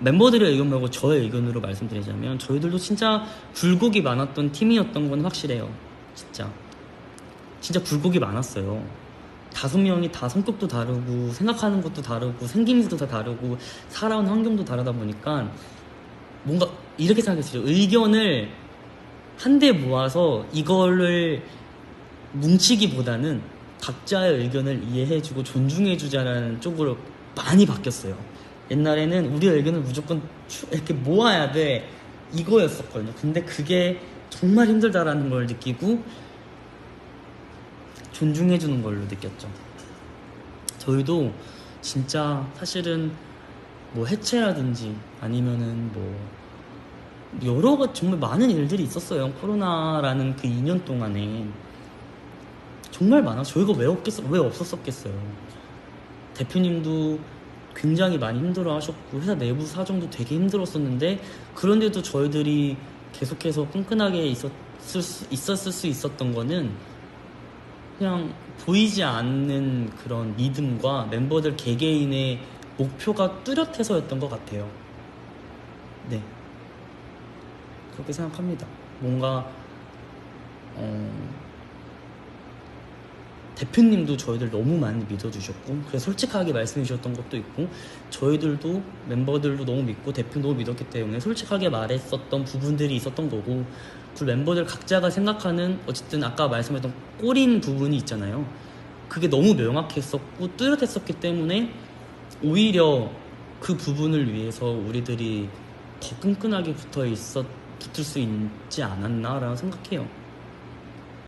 멤버들의 의견 말고 저의 의견으로 말씀드리자면 저희들도 진짜 굴곡이 많았던 팀이었던 건 확실해요. 진짜. 진짜 굴곡이 많았어요. 다섯 명이 다 성격도 다르고 생각하는 것도 다르고 생김새도 다 다르고 살아온 환경도 다르다 보니까 뭔가 이렇게 생각했어요. 의견을 한데 모아서 이거를 뭉치기보다는 각자의 의견을 이해해주고 존중해주자라는 쪽으로 많이 바뀌었어요. 옛날에는 우리 의견을 무조건 추- 이렇게 모아야 돼 이거였었거든요. 근데 그게 정말 힘들다라는 걸 느끼고 존중해주는 걸로 느꼈죠. 저희도 진짜 사실은 뭐 해체라든지 아니면은 뭐 여러 가지 정말 많은 일들이 있었어요. 코로나라는 그 2년 동안에 정말 많아. 저희가 왜 없겠어? 왜 없었었겠어요? 대표님도 굉장히 많이 힘들어 하셨고 회사 내부 사정도 되게 힘들었었는데 그런데도 저희들이 계속해서 끈끈하게 있었을 수, 있었을 수 있었던 거는 그냥 보이지 않는 그런 믿음과 멤버들 개개인의 목표가 뚜렷해서였던 것 같아요. 네. 그렇게 생각합니다. 뭔가 어, 대표님도 저희들 너무 많이 믿어주셨고 그래서 솔직하게 말씀해 주셨던 것도 있고 저희들도 멤버들도 너무 믿고 대표 너무 믿었기 때문에 솔직하게 말했었던 부분들이 있었던 거고 그 멤버들 각자가 생각하는 어쨌든 아까 말씀했던 꼬린 부분이 있잖아요 그게 너무 명확했었고 뚜렷했었기 때문에 오히려 그 부분을 위해서 우리들이 더 끈끈하게 붙어 있었 붙을 수 있지 않았나라고 생각해요.